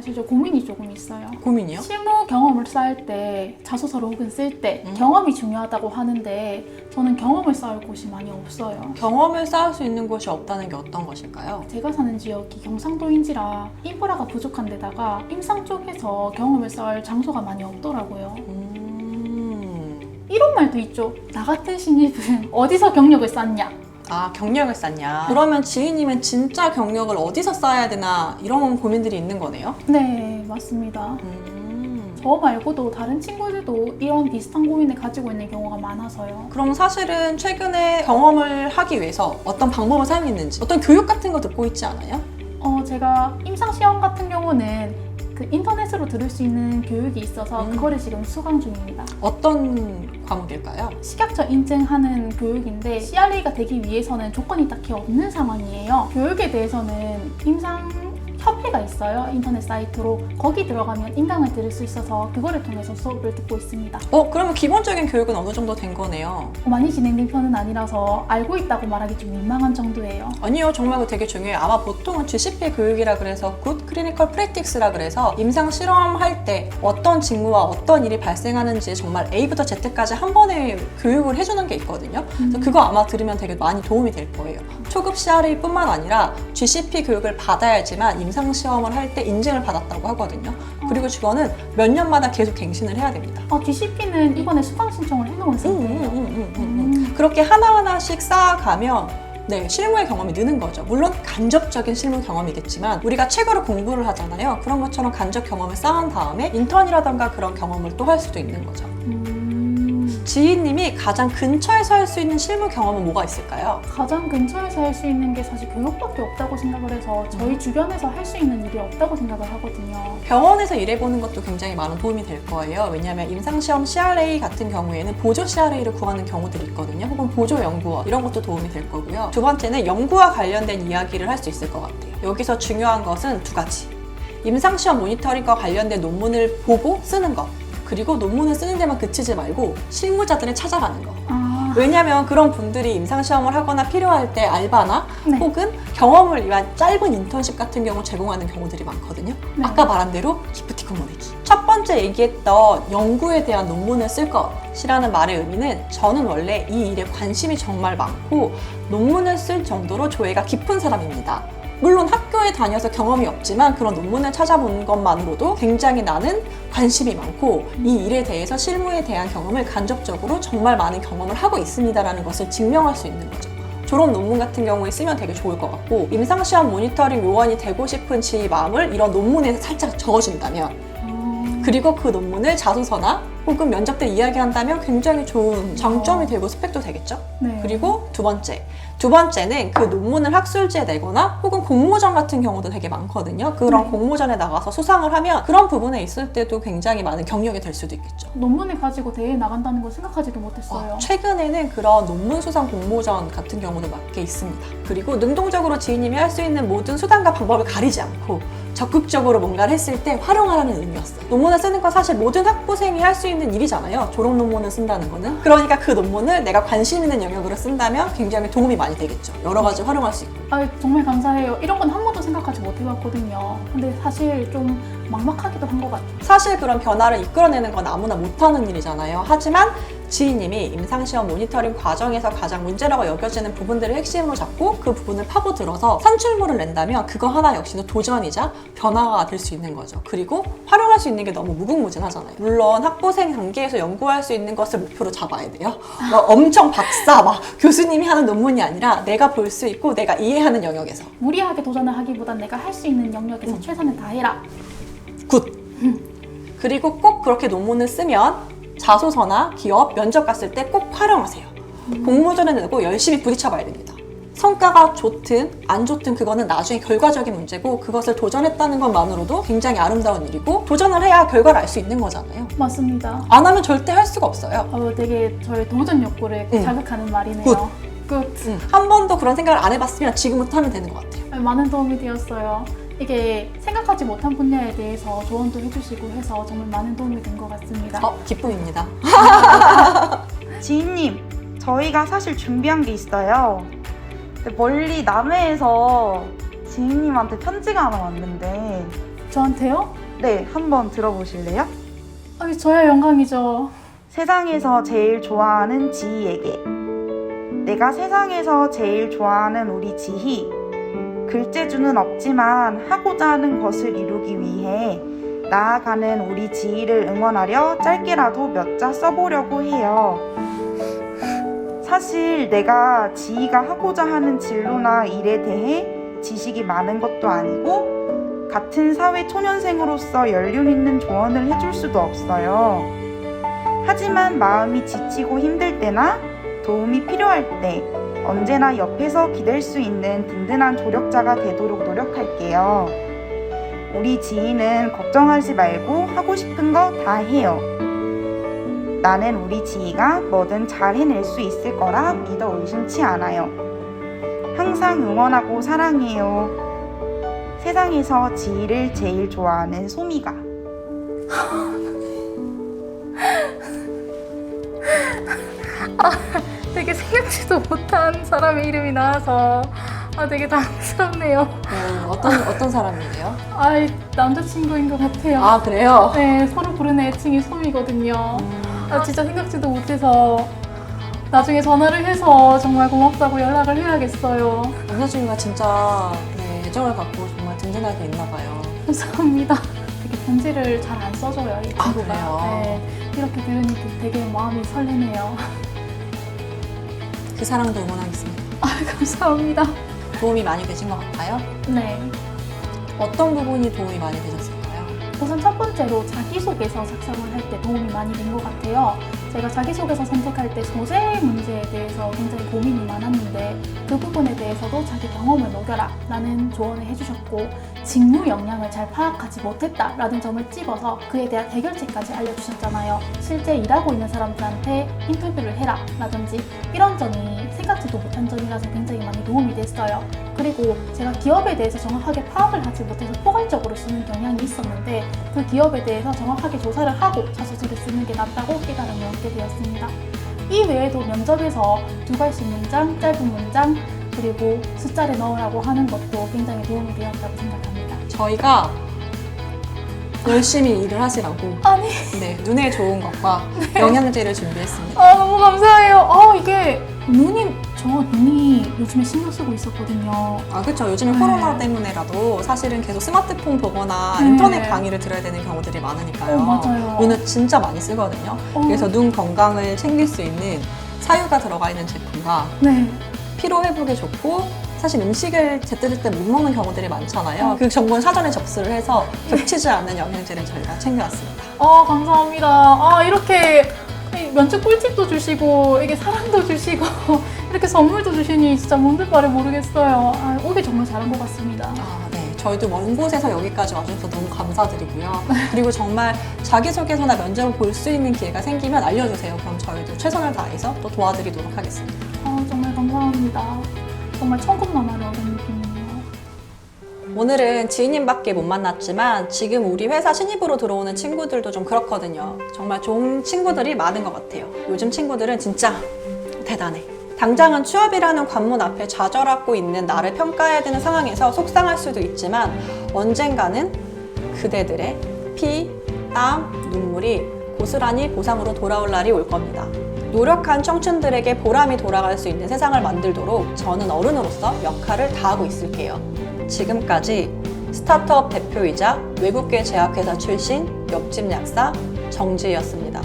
사실 저 고민이 조금 있어요. 고민이요? 실무 경험을 쌓을 때 자소서를 혹은 쓸 때 음. 경험이 중요하다고 하는데 저는 경험을 쌓을 곳이 많이 없어요. 경험을 쌓을 수 있는 곳이 없다는 게 어떤 것일까요? 제가 사는 지역이 경상도인지라 인프라가 부족한 데다가 임상 쪽에서 경험을 쌓을 장소가 많이 없더라고요. 음... 이런 말도 있죠. 나 같은 신입은 어디서 경력을 쌓냐? 아 경력을 쌓냐? 그러면 지희님은 진짜 경력을 어디서 쌓아야 되나 이런 고민들이 있는 거네요? 네, 맞습니다. 음... 저 말고도 다른 친구들도 이런 비슷한 고민을 가지고 있는 경우가 많아서요. 그럼 사실은 최근에 경험을 하기 위해서 어떤 방법을 사용했는지 어떤 교육 같은 거 듣고 있지 않아요? 어, 제가 임상 시험 같은 경우는 그 인터넷으로 들을 수 있는 교육이 있어서 음. 그거를 지금 수강 중입니다. 어떤 과목일까요? 식약처 인증하는 교육인데 CRA가 되기 위해서는 조건이 딱히 없는 상황이에요. 교육에 대해서는 임상 협회가 있어요. 인터넷 사이트로 거기 들어가면 인강을 들을 수 있어서 그거를 통해서 수업을 듣고 있습니다. 어 그러면 기본적인 교육은 어느 정도 된 거네요. 많이 진행된 편은 아니라서 알고 있다고 말하기 좀 민망한 정도예요. 아니요, 정말 그거 되게 중요해요. 아마 보통은 GCP 교육이라 그래서 Good Clinical Practice라 그래서 임상 실험할 때 어떤 직무와 어떤 일이 발생하는지 정말 A부터 Z까지 한 번에 교육을 해주는 게 있거든요. 그래서 음. 그거 아마 들으면 되게 많이 도움이 될 거예요. 초급 CRA뿐만 아니라 GCP 교육을 받아야지만 임상 시험을 할 때 인증을 받았다고 하거든요. 그리고 그거는 몇 년마다 계속 갱신을 해야 됩니다. 어, GCP는 이번에 수강 신청을 해놓은 상태예요. 음. 그렇게 하나하나씩 쌓아가면 네, 실무의 경험이 느는 거죠. 물론 간접적인 실무 경험이겠지만 우리가 책으로 공부를 하잖아요. 그런 것처럼 간접 경험을 쌓은 다음에 인턴이라던가 그런 경험을 또 할 수도 있는 거죠. 음. 지희님이 가장 근처에서 할 수 있는 실무 경험은 뭐가 있을까요? 가장 근처에서 할 수 있는 게 사실 교육밖에 없다고 생각을 해서 저희 주변에서 할 수 있는 일이 없다고 생각을 하거든요. 병원에서 일해보는 것도 굉장히 많은 도움이 될 거예요. 왜냐하면 임상시험 CRA 같은 경우에는 보조 CRA를 구하는 경우들이 있거든요. 혹은 보조 연구원 이런 것도 도움이 될 거고요. 두 번째는 연구와 관련된 이야기를 할 수 있을 것 같아요. 여기서 중요한 것은 두 가지. 임상시험 모니터링과 관련된 논문을 보고 쓰는 것. 그리고 논문을 쓰는 데만 그치지 말고 실무자들을 찾아가는 거. 아, 왜냐면 그런 분들이 임상시험을 하거나 필요할 때 알바나 네. 혹은 경험을 위한 짧은 인턴십 같은 경우 제공하는 경우들이 많거든요. 네. 아까 말한 대로 기프티콘 모내기. 첫 번째 얘기했던 연구에 대한 논문을 쓸 것이라는 말의 의미는 저는 원래 이 일에 관심이 정말 많고 논문을 쓸 정도로 조예가 깊은 사람입니다. 물론 학 교에 다녀서 경험이 없지만 그런 논문을 찾아본 것만으로도 굉장히 나는 관심이 많고 이 일에 대해서 실무에 대한 경험을 간접적으로 정말 많은 경험을 하고 있습니다라는 것을 증명할 수 있는 거죠. 졸업 논문 같은 경우에 쓰면 되게 좋을 것 같고 임상시험 모니터링 요원이 되고 싶은 지 마음을 이런 논문에 살짝 적어준다면 어, 그리고 그 논문을 자소서나 혹은 면접 때 이야기한다면 굉장히 좋은 장점이 되고 스펙도 되겠죠. 네. 그리고 두 번째. 두 번째는 그 논문을 학술지에 내거나 혹은 공모전 같은 경우도 되게 많거든요. 그런 네. 공모전에 나가서 수상을 하면 그런 부분에 있을 때도 굉장히 많은 경력이 될 수도 있겠죠. 논문을 가지고 대회에 나간다는 거 생각하지도 못했어요. 아, 최근에는 그런 논문 수상 공모전 같은 경우도 몇 개 있습니다. 그리고 능동적으로 지인님이 할 수 있는 모든 수단과 방법을 가리지 않고 적극적으로 뭔가를 했을 때 활용하라는 의미였어요. 논문을 쓰는 건 사실 모든 학부생이 할 수 있는 일이잖아요. 졸업 논문을 쓴다는 거는. 그러니까 그 논문을 내가 관심 있는 영역으로 쓴다면 굉장히 도움이 많이 되겠죠. 여러 가지 활용할 수 있고. 아, 정말 감사해요. 이런 건 한 번도 생각하지 못해봤거든요. 근데 사실 좀 막막하기도 한 것 같아요. 사실 그런 변화를 이끌어내는 건 아무나 못하는 일이잖아요. 하지만 지인님이 임상시험 모니터링 과정에서 가장 문제라고 여겨지는 부분들을 핵심으로 잡고 그 부분을 파고들어서 산출물을 낸다면 그거 하나 역시도 도전이자 변화가 될 수 있는 거죠. 그리고 활용할 수 있는 게 너무 무궁무진하잖아요. 물론 학부생 단계에서 연구할 수 있는 것을 목표로 잡아야 돼요. 막 엄청 박사, 막 교수님이 하는 논문이 아니라 내가 볼 수 있고 내가 이해하는 영역에서 무리하게 도전을 하기보단 내가 할 수 있는 영역에서 음. 최선을 다해라. 굿. 그리고 꼭 그렇게 논문을 쓰면 자소서나 기업 면접 갔을 때 꼭 활용하세요. 공모전에 내고 열심히 부딪혀봐야 됩니다. 성과가 좋든 안 좋든 그거는 나중에 결과적인 문제고 그것을 도전했다는 것만으로도 굉장히 아름다운 일이고 도전을 해야 결과를 알 수 있는 거잖아요. 맞습니다. 안 하면 절대 할 수가 없어요. 어, 되게 저의 도전 욕구를 응. 자극하는 말이네요. 굿. 굿. 한 번도 그런 생각을 안 해봤으면 지금부터 하면 되는 것 같아요. 많은 도움이 되었어요. 이게 생각하지 못한 분야에 대해서 조언도 해주시고 해서 정말 많은 도움이 된 것 같습니다. 어, 기쁨입니다. 지인님, 저희가 사실 준비한 게 있어요. 근데 멀리 남해에서 지인님한테 편지가 하나 왔는데 저한테요? 네, 한번 들어보실래요? 아니, 저야 영광이죠. 세상에서 제일 좋아하는 지희에게 내가 세상에서 제일 좋아하는 우리 지희 글재주는 없지만 하고자 하는 것을 이루기 위해 나아가는 우리 지희를 응원하려 짧게라도 몇 자 써보려고 해요. 사실 내가 지희가 하고자 하는 진로나 일에 대해 지식이 많은 것도 아니고 같은 사회 초년생으로서 연륜 있는 조언을 해줄 수도 없어요. 하지만 마음이 지치고 힘들 때나 도움이 필요할 때 언제나 옆에서 기댈 수 있는 든든한 조력자가 되도록 노력할게요. 우리 지희는 걱정하지 말고 하고 싶은 거 다 해요. 나는 우리 지희가 뭐든 잘 해낼 수 있을 거라 믿어 의심치 않아요. 항상 응원하고 사랑해요. 세상에서 지희를 제일 좋아하는 소미가. 되게 생각지도 못한 사람의 이름이 나와서 아, 되게 당황스럽네요. 어, 어떤 어떤 사람인데요? 아이, 남자친구인 것 같아요. 아 그래요? 네, 서로 부르는 애칭이 솜이거든요. 음, 아, 진짜 생각지도 못해서 나중에 전화를 해서 정말 고맙다고 연락을 해야겠어요. 남자친구가 진짜 네, 애정을 갖고 정말 든든하게 있나 봐요. 감사합니다. 되게 편지를 잘 안 써줘요, 이 아, 친구가. 그래요? 네, 이렇게 들으니까 되게 마음이 설레네요. 그 사랑도 응원하겠습니다. 아, 감사합니다. 도움이 많이 되신 것 같아요? 네. 어떤 부분이 도움이 많이 되셨을까요? 우선 첫 번째로 자기소개서 작성을 할 때 도움이 많이 된 것 같아요. 제가 자기소개서 선택할 때 소재 문제에 대해서 굉 그 부분에 대해서도 자기 경험을 녹여라 라는 조언을 해주셨고 직무 역량을 잘 파악하지 못했다 라는 점을 찝어서 그에 대한 해결책까지 알려주셨잖아요. 실제 일하고 있는 사람들한테 인터뷰를 해라 라든지 이런 점이 생각지도 못한 점이라서 굉장히 많이 도움이 됐어요. 그리고 제가 기업에 대해서 정확하게 파악을 하지 못해서 포괄적으로 쓰는 경향이 있었는데 그 기업에 대해서 정확하게 조사를 하고 자소서를 쓰는 게 낫다고 깨달음을 얻게 되었습니다. 이 외에도 면접에서 두 갈씩 문장, 짧은 문장, 그리고 숫자를 넣으라고 하는 것도 굉장히 도움이 되었다고 생각합니다. 저희가 열심히 일을 하시라고 아니, 네, 눈에 좋은 것과 영양제를 준비했습니다. 아, 너무 감사해요. 아, 이게 눈이, 저 눈이 요즘에 신경 쓰고 있었거든요. 아, 그렇죠. 요즘에 네. 코로나 때문에라도 사실은 계속 스마트폰 보거나 네. 인터넷 강의를 들어야 되는 경우들이 많으니까요. 어, 맞아요. 눈을 진짜 많이 쓰거든요. 어, 그래서 눈 건강을 챙길 수 있는 사유가 들어가 있는 제품과 네. 피로 회복에 좋고 사실 음식을 제때제때 못 먹는 경우들이 많잖아요. 어. 그 정보는 사전에 접수를 해서 겹치지 않는 영양제를 저희가 챙겨왔습니다. 아, 감사합니다. 아, 이렇게 면접 꿀팁도 주시고, 이게 사랑도 주시고, 이렇게 선물도 주시니 진짜 뭔들 바를 모르겠어요. 아, 오길 정말 잘한 것 같습니다. 아, 네. 저희도 먼 곳에서 여기까지 와주셔서 너무 감사드리고요. 그리고 정말 자기소개서나 면접을 볼 수 있는 기회가 생기면 알려주세요. 그럼 저희도 최선을 다해서 또 도와드리도록 하겠습니다. 아, 정말 감사합니다. 정말 천국만마를 얻은 느낌이네요. 오늘은 지인님밖에 못 만났지만 지금 우리 회사 신입으로 들어오는 친구들도 좀 그렇거든요. 정말 좋은 친구들이 많은 것 같아요. 요즘 친구들은 진짜 대단해. 당장은 취업이라는 관문 앞에 좌절하고 있는 나를 평가해야 되는 상황에서 속상할 수도 있지만 언젠가는 그대들의 피, 땀, 눈물이 고스란히 보상으로 돌아올 날이 올 겁니다. 노력한 청춘들에게 보람이 돌아갈 수 있는 세상을 만들도록 저는 어른으로서 역할을 다하고 있을게요. 지금까지 스타트업 대표이자 외국계 제약회사 출신 옆집 약사 정지희였습니다.